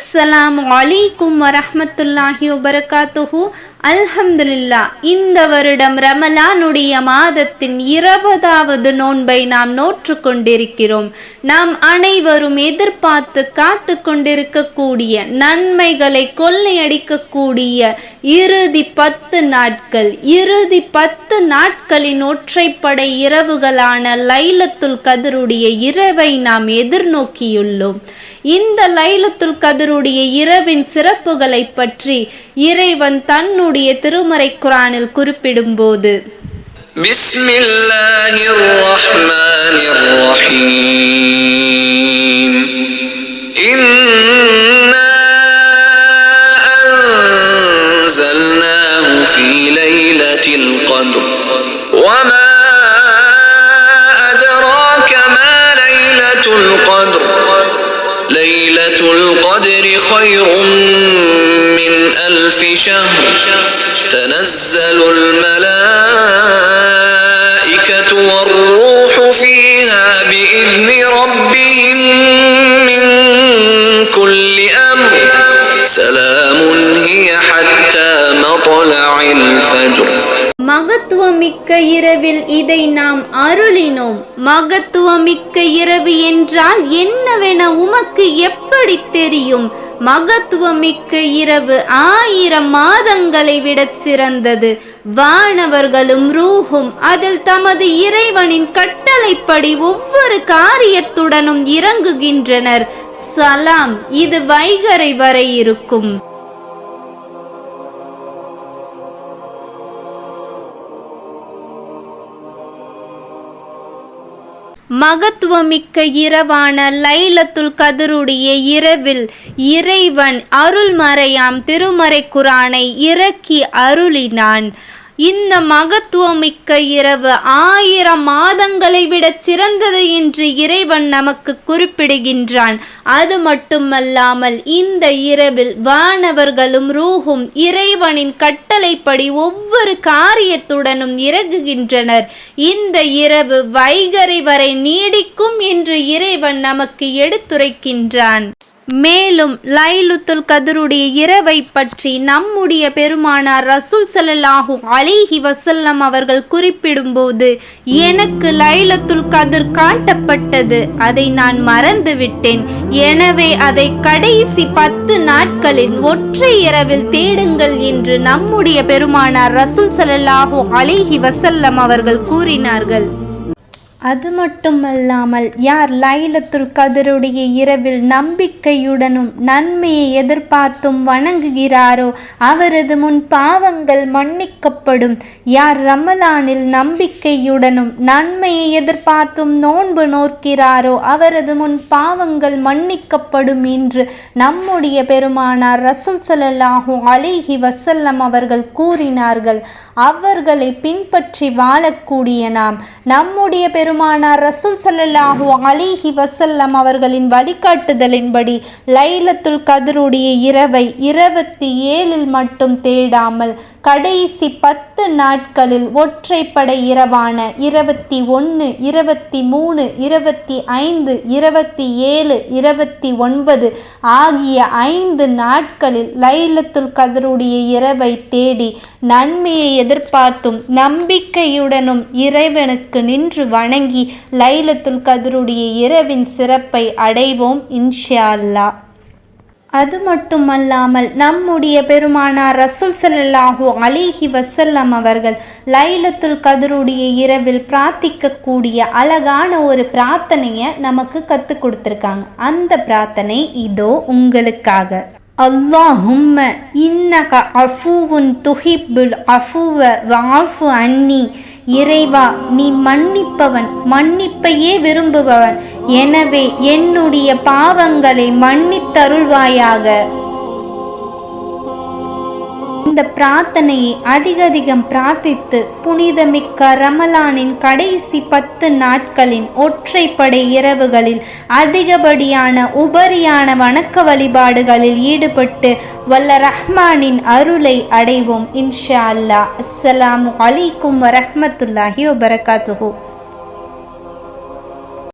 அஸ்ஸலாமு அலைக்கும் வரஹ்மத்துல்லாஹி வபரகாத்துஹு அல்ஹம்துலில்லா இந்த வருடம் ரமலானுடைய மாதத்தின் இருபதாவது நோன்பை நாம் நோற்று கொண்டிருக்கிறோம் நாம் அனைவரும் எதிர்பார்த்து காத்து கொண்டிருக்கக்கூடிய நன்மைகளை கொள்ளையடிக்கக்கூடிய இறுதி பத்து நாட்கள் இறுதி பத்து நாட்களின் ஒற்றைப்படை இரவுகளான லைலத்துல் கதருடைய இரவை நாம் எதிர்நோக்கியுள்ளோம். இந்த லைலத்துல் கதருடைய இரவின் சிறப்புகளை பற்றி இறைவன் தன்னுடைய திருமறை குரானில் குறிப்பிடும்போது بسم الله الرحمن الرحيم إنا أنزلناه في ليلة القدر وما أدراك ما ليلة القدر القدر خير من ألف شهر. تنزل الملائكة மகத்துவமிக்க இரவில் இதை நாம் அருளினோம். மகத்துவமிக்க இரவு என்றால் என்னவென உமக்கு எப்படி தெரியும்? மகத்துவமிக்க இரவு ஆயிரம் மாதங்களை விட சிறந்தது. வானவர்களும் ரூஹும் அதில் தமது இறைவனின் கட்டளைப்படி ஒவ்வொரு காரியத்துடனும் இறங்குகின்றனர். சலாம் இது வைகரை வரை இருக்கும். மகத்துவமிக்க இரவான லைலத்துல் கதருடைய இரவில் இறைவன் அருள்மறையாம் திருமறை குரானை இறக்கி அருளினான். இந்த மகத்துவமிக்க இரவு ஆயிரம் மாதங்களை விட சிறந்தது என்று இறைவன் நமக்கு குறிப்பிடுகின்றான். அது மட்டுமல்லாமல் இந்த இரவில் வானவர்களும் ரூஹும் இறைவனின் கட்டளைப்படி ஒவ்வொரு காரியத்துடனும் இறங்குகின்றனர். இந்த இரவு வைகரை வரை நீடிக்கும் என்று இறைவன் நமக்கு எடுத்துரைக்கின்றான். மேலும் லைலுத்துல் கதருடைய இரவை பற்றி நம்முடைய பெருமானார் ரசூல் ஸல்லல்லாஹு அலிஹி வசல்லம் அவர்கள் குறிப்பிடும்போது எனக்கு லைலத்துல் கதிர் காட்டப்பட்டது. அதை நான் மறந்துவிட்டேன். எனவே அதை கடைசி பத்து நாட்களில் ஒற்றை இரவில் தேடுங்கள் என்று நம்முடைய பெருமானார் ரசூல் ஸல்லல்லாஹு அலிஹி வசல்லம் அவர்கள் கூறினார்கள். அது மட்டுமல்லாமல் யார் லைலத்துல் கதருடைய இரவில் நம்பிக்கையுடனும் நன்மையை எதிர்பார்த்தும் வணங்குகிறாரோ அவரது முன் பாவங்கள் மன்னிக்கப்படும். யார் ரமலானில் நம்பிக்கையுடனும் நன்மையை எதிர்பார்த்தும் நோன்பு நோக்கிறாரோ அவரது முன் பாவங்கள் மன்னிக்கப்படும் என்று நம்முடைய பெருமானார் ரசூல் ஸல்லல்லாஹு அலிஹி வசல்லம் அவர்கள் கூறினார்கள். அவர்களை பின்பற்றி வாழக்கூடிய நாம் நம்முடைய பெருமானார் ரசூல் ஸல்லல்லாஹு அலிஹி வசல்லம் அவர்களின் வழிகாட்டுதலின்படி லைலத்துல் கதருடைய இரவை இருபத்தி ஏழில் மட்டும் தேடாமல் கடைசி பத்து நாட்களில் ஒற்றைப்படை இரவான இருபத்தி ஒன்று இருபத்தி மூணு இருபத்தி ஐந்து இருபத்தி ஏழு இருபத்தி ஒன்பது ஆகிய ஐந்து நாட்களில் லைலத்துல் கதருடைய இரவை தேடி நன்மையை எதிர்பார்த்தும் நம்பிக்கையுடனும் இறைவனுக்கு நின்று வணங்கி லைலத்துல் கதருடைய இரவின் சிறப்பை அடைவோம் இன்ஷா அல்லாஹ் அது மட்டுமல்லாமல் நம்முடைய பெருமானார் ரசூல் ஸல்லல்லாஹு அலிஹி வசல்லம் அவர்கள் லைலத்துல் கதருடைய இரவில் பிரார்த்திக்கக்கூடிய அழகான ஒரு பிரார்த்தனையை நமக்கு கற்றுக் கொடுத்துருக்காங்க. அந்த பிரார்த்தனை இதோ உங்களுக்காக. அல்லாஹும்ம இன்னக அஃபூவுன் துஹிப்புல் அஃபூவ வாஃபு அன்னி. இறைவா நீ மன்னிப்பவன் மன்னிப்பையே விரும்புபவன். எனவே என்னுடைய பாவங்களை மன்னித்தருள்வாயாக. இந்த பிரார்த்தனையை அதிகதிகம் பிரார்த்தித்து புனிதமிக்க ரமலானின் கடைசி பத்து நாட்களின் ஒற்றைப்படை இரவுகளில் அதிகப்படியான உபரியான வணக்க வழிபாடுகளில் ஈடுபட்டு வல்ல ரஹ்மானின் அருளை அடைவோம் இன்ஷா அல்லாஹ். அஸ்ஸலாமு அலைக்கும் வரஹ்மத்துல்லாஹி வபரகாத்துஹூ.